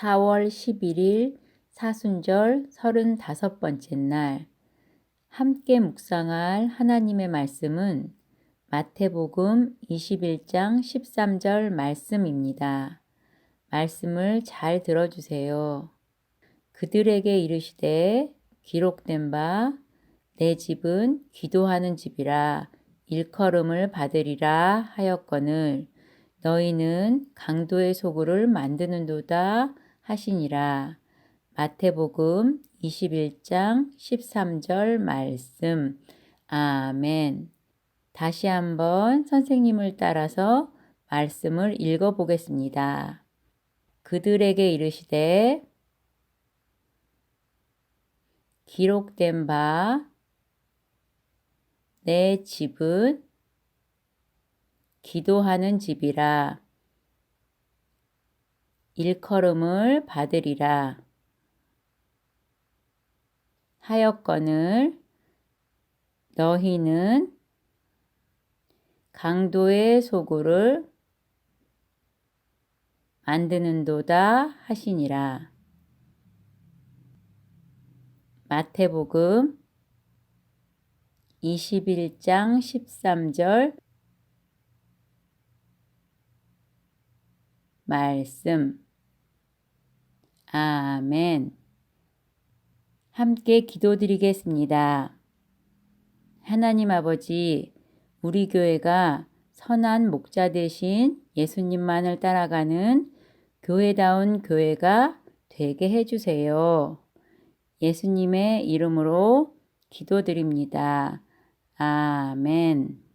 4월 11일 사순절 35번째 날 함께 묵상할 하나님의 말씀은 마태복음 21장 13절 말씀입니다. 말씀을 잘 들어주세요. 그들에게 이르시되 기록된 바 내 집은 기도하는 집이라 일컬음을 받으리라 하였거늘 너희는 강도의 소굴을 만드는도다 하시니라. 마태복음 21장 13절 말씀. 아멘. 다시 한번 선생님을 따라서 말씀을 읽어 보겠습니다. 그들에게 이르시되 기록된 바 내 집은 기도하는 집이라 일컬음을 받으리라 하였거늘 너희는 강도의 소굴을 만드는도다 하시니라. 마태복음 21장 13절 말씀. 아멘. 함께 기도드리겠습니다. 하나님 아버지, 우리 교회가 선한 목자 대신 예수님만을 따라가는 교회다운 교회가 되게 해주세요. 예수님의 이름으로 기도드립니다. 아멘.